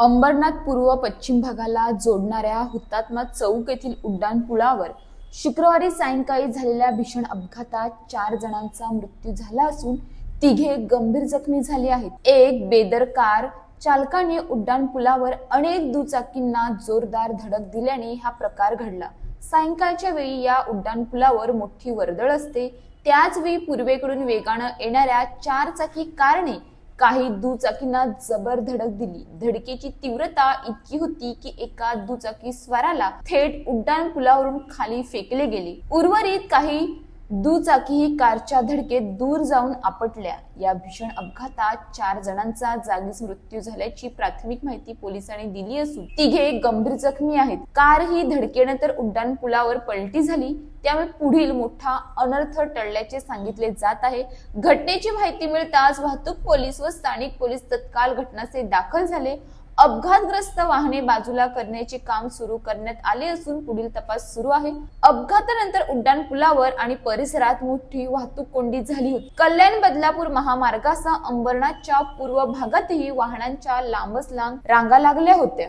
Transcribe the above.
अंबरनाथ पूर्व पश्चिम भागाला जोडणाऱ्या हुतात्मा चौक येथील उड्डाण पुलावर शुक्रवारी सायंकाळी झालेल्या भीषण अपघातात चार जणांचा मृत्यू झाला असून तिघे गंभीर जखमी झाले आहेत. एक बेदरकार चालकाने उड्डाण पुलावर अनेक दुचाकींना जोरदार धडक दिल्याने हा प्रकार घडला. सायंकाळच्या वेळी या उड्डाण पुलावर मोठी वर्दळ असते. त्याच वेळी पूर्वेकडून वेगानं येणाऱ्या चार चाकी कारणे काही दुचाकींना जबर धडक दिली. धडकेची तीव्रता इतकी होती की एका दुचाकी स्वाराला थेट उड्डाण पुलावरून खाली फेकले गेले. उर्वरित काही दुचाकी ही कारच्या धडकेत दूर जाऊन आपटल्या. या भीषण अपघातात चार जणांचा जागीच मृत्यू झाल्याची प्राथमिक माहिती पोलिसांनी दिली असून तिघे गंभीर जखमी आहेत. कार ही धडकेनंतर उड्डाण पुलावर पलटी झाली त्यामुळे पुढील मोठा अनर्थ टळल्याचे सांगितले जात आहे. घटनेची माहिती मिळताच वाहतूक पोलीस व स्थानिक पोलीस तत्काळ घटनास्थळी दाखल झाले. अपघातग्रस्त वाहने बाजूला करण्याचे काम सुरू करण्यात आले असून पुढील तपास सुरू आहे. अपघातानंतर उड्डाण पुलावर आणि परिसरात मोठी वाहतूक कोंडी झाली होती. कल्याण बदलापूर महामार्गासह अंबरनाथच्या पूर्व भागातही वाहनांच्या लांबच लांब रांगा लागल्या होत्या.